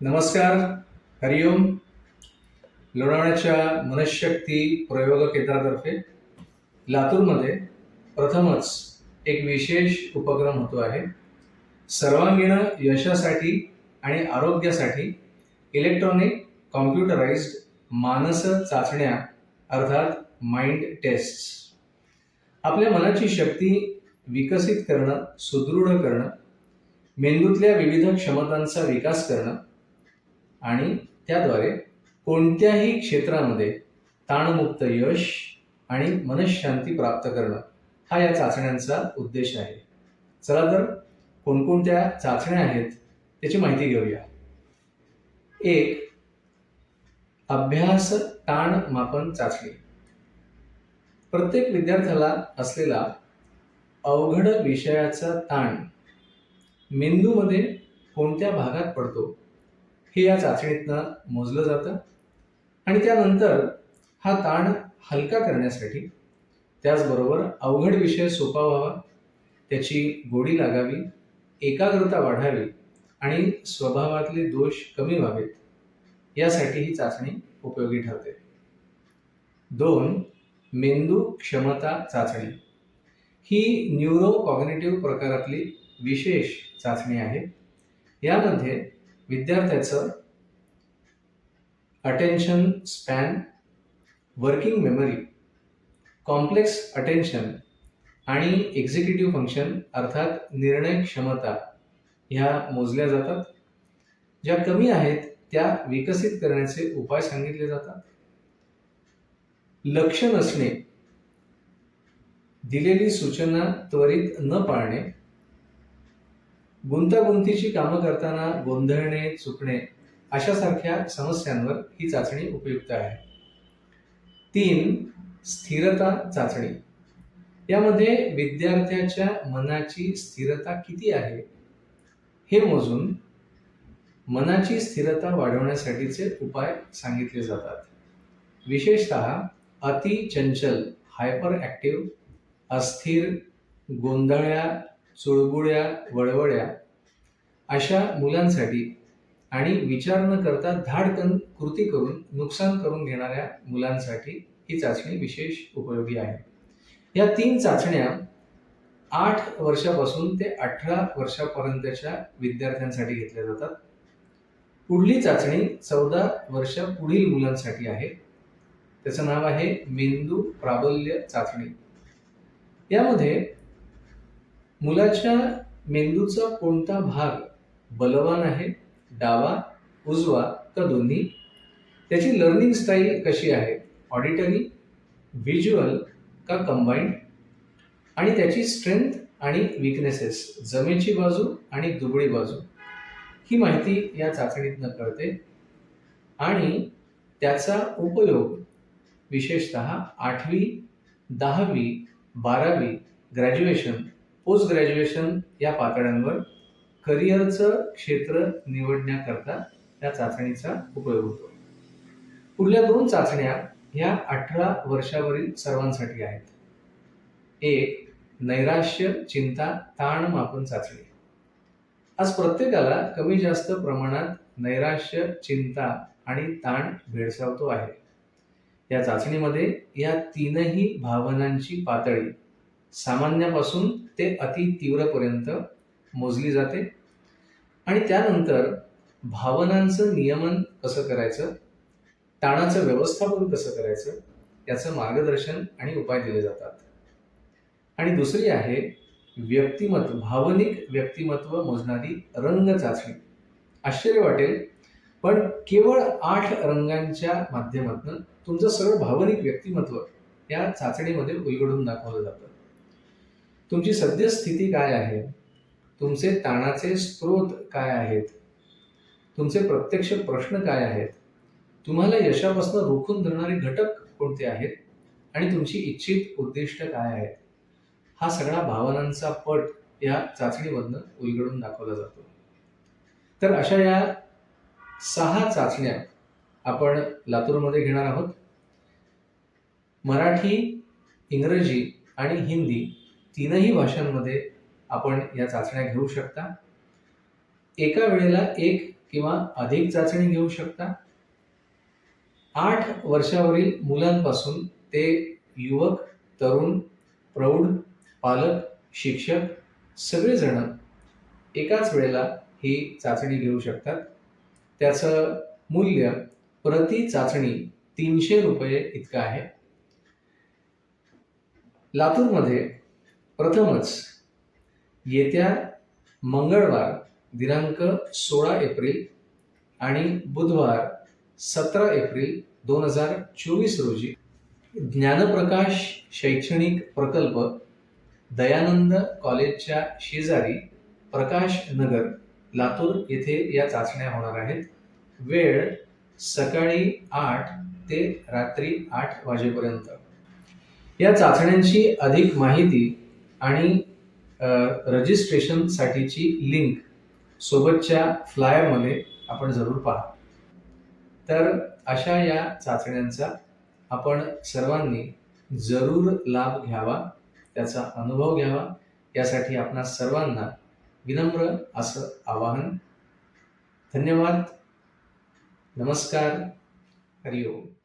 नमस्कार हरिओम लोणावळ्याच्या मनशक्ती प्रयोग केंद्रातर्फे लातूरमध्ये प्रथमच एक विशेष उपक्रम होतो आहे. सर्वांगीण यशासाठी आणि आरोग्यासाठी इलेक्ट्रॉनिक कॉम्प्युटराइज्ड मानस चाचण्या अर्थात माइंड टेस्ट. आपल्या मनाची शक्ती विकसित करणं सुदृढ करणं मेंदूतल्या विविध क्षमतांचा विकास करणं आणि त्याद्वारे कोणत्याही क्षेत्रामध्ये ताणमुक्त यश आणि मनशांती प्राप्त करणं हा या चाचण्यांचा उद्देश आहे. चला तर कोणकोणत्या चाचण्या आहेत त्याची माहिती घेऊया. एक अभ्यास ताण मापन चाचणी. प्रत्येक विद्यार्थ्याला असलेला अवघड विषयाचा ताण मेंदूमध्ये कोणत्या भागात पडतो? हे या चाचणीतनं मोजलं जातं. आणि त्यानंतर हा ताण हलका करण्यासाठी त्याचबरोबर अवघड विषय सोपा व्हावा त्याची गोडी लागावी एकाग्रता वाढावी आणि स्वभावातले दोष कमी व्हावेत यासाठी ही चाचणी उपयोगी ठरते. दोन मेंदू क्षमता चाचणी. ही न्यूरो कॉग्नेटिव्ह प्रकारातली विशेष चाचणी आहे. यामध्ये विद्यार्थ्याचं attention span working memory complex attention आणि एक्झिक्युटिव्ह फंक्शन अर्थात निर्णय क्षमता ह्या मोजल्या जातात. ज्या कमी आहेत त्या विकसित करण्याचे उपाय सांगितले जातात. लक्ष नसणे दिलेली सूचना त्वरित न पाळणे गुंतागुंतीची कामं करताना गोंधळणे चुकणे अशासारख्या समस्यांवर ही चाचणी उपयुक्त आहे. तीन स्थिरता चाचणी. यामध्ये विद्यार्थ्याच्या मनाची स्थिरता किती आहे? हे मोजून मनाची स्थिरता वाढवण्यासाठीचे उपाय सांगितले जातात. विशेषतः अति चंचल हायपर ॲक्टिव्ह अस्थिर गोंधळ्या चुळबुळ्या वळवळ्या अशा मुलांसाठी आणि विचार न करता धाडकन कृती करून नुकसान करून घेणाऱ्या मुलांसाठी ही चाचणी विशेष उपयोगी आहे. या तीन चाचण्या आठ वर्षापासून ते अठरा वर्षापर्यंतच्या विद्यार्थ्यांसाठी घेतल्या जातात. पुढली चाचणी चौदा वर्ष पुढील मुलांसाठी आहे. त्याचं नाव आहे मेंदू प्राबल्य चाचणी. यामध्ये मुलाच्या मेंदूचा कोणता भाग बलवान आहे डावा उजवा का दोन्ही. त्याची लर्निंग स्टाईल कशी आहे? ऑडिटरी व्हिज्युअल का कंबाईंड आणि त्याची स्ट्रेंथ आणि विकनेसेस जमेची बाजू आणि दुबळी बाजू. ही माहिती या चाचणीतनं कळते. आणि त्याचा उपयोग विशेषत आठवी दहावी बारावी ग्रॅज्युएशन पोस्ट ग्रॅज्युएशन या पातळ्यांवर करिअरचं क्षेत्र निवडण्याकरता या चाचणीचा उपयोग होतो. पुढल्या दोन चाचण्या ह्या अठरा वर्षावरील सर्वांसाठी आहेत. एक नैराश्य चिंता ताण मापन चाचणी. आज प्रत्येकाला कमी जास्त प्रमाणात नैराश्य चिंता आणि ताण भेडसावतो आहे. या चाचणीमध्ये या तीनही भावनांची पातळी सामान्यापासून ते अति तीव्रपर्यंत मोजली जाते. आणि त्यानंतर भावनांचं नियमन कसं करायचं? ताणाचं व्यवस्थापन कसं करायचं? याचं मार्गदर्शन आणि उपाय दिले जातात. आणि दुसरी आहे व्यक्तिमत्व भावनिक व्यक्तिमत्व मोजणारी रंग चाचणी. आश्चर्य वाटेल पण केवळ आठ रंगांच्या माध्यमातून तुमचं सगळं भावनिक व्यक्तिमत्व या चाचणीमध्ये उलगडून दाखवलं जातं. तुमची सद्यस्थिती काय आहे? तुमचे ताणाचे स्रोत काय आहेत? तुमचे प्रत्यक्ष प्रश्न काय आहेत? तुम्हाला यशापासून रोखून धरणारे घटक कोणते आहेत? आणि तुमची इच्छित उद्दिष्ट काय आहेत? हा सगळा भावनांचा पट या चाचणीमधनं उलगडून दाखवला जातो. तर अशा या सहा चाचण्या आपण लातूरमध्ये घेणार आहोत. मराठी इंग्रजी आणि हिंदी तीनही भाषांमध्ये आपण या चाचण्या घेऊ शकता. एका वेळेला एक किंवा अधिक चाचणी घेऊ शकता. आठ वर्षावरील मुलांपासून ते युवक तरुण प्रौढ पालक शिक्षक सगळेजण एकाच वेळेला ही चाचणी घेऊ शकतात. त्याचं मूल्य प्रति चाचणी तीनशे रुपये इतकं आहे. लातूरमध्ये प्रथमच येत्या मंगळवार दिनांक सोळा एप्रिल आणि बुधवार सतरा एप्रिल दोन हजार चोवीस रोजी ज्ञानप्रकाश शैक्षणिक प्रकल्प दयानंद कॉलेजच्या शेजारी प्रकाश नगर लातूर येथे या चाचण्या होणार आहेत. वेळ सकाळी आठ ते रात्री आठ वाजेपर्यंत. या चाचण्यांची अधिक माहिती आणि रजिस्ट्रेशनसाठीची लिंक सोबतच्या फ्लायरमध्ये आपण जरूर पहा. तर अशा या चाचण्यांचा आपण सर्वांनी जरूर लाभ घ्यावा त्याचा अनुभव घ्यावा. यासाठी आपणा सर्वांना विनम्र असं आवाहन. धन्यवाद. नमस्कार. हरिओम.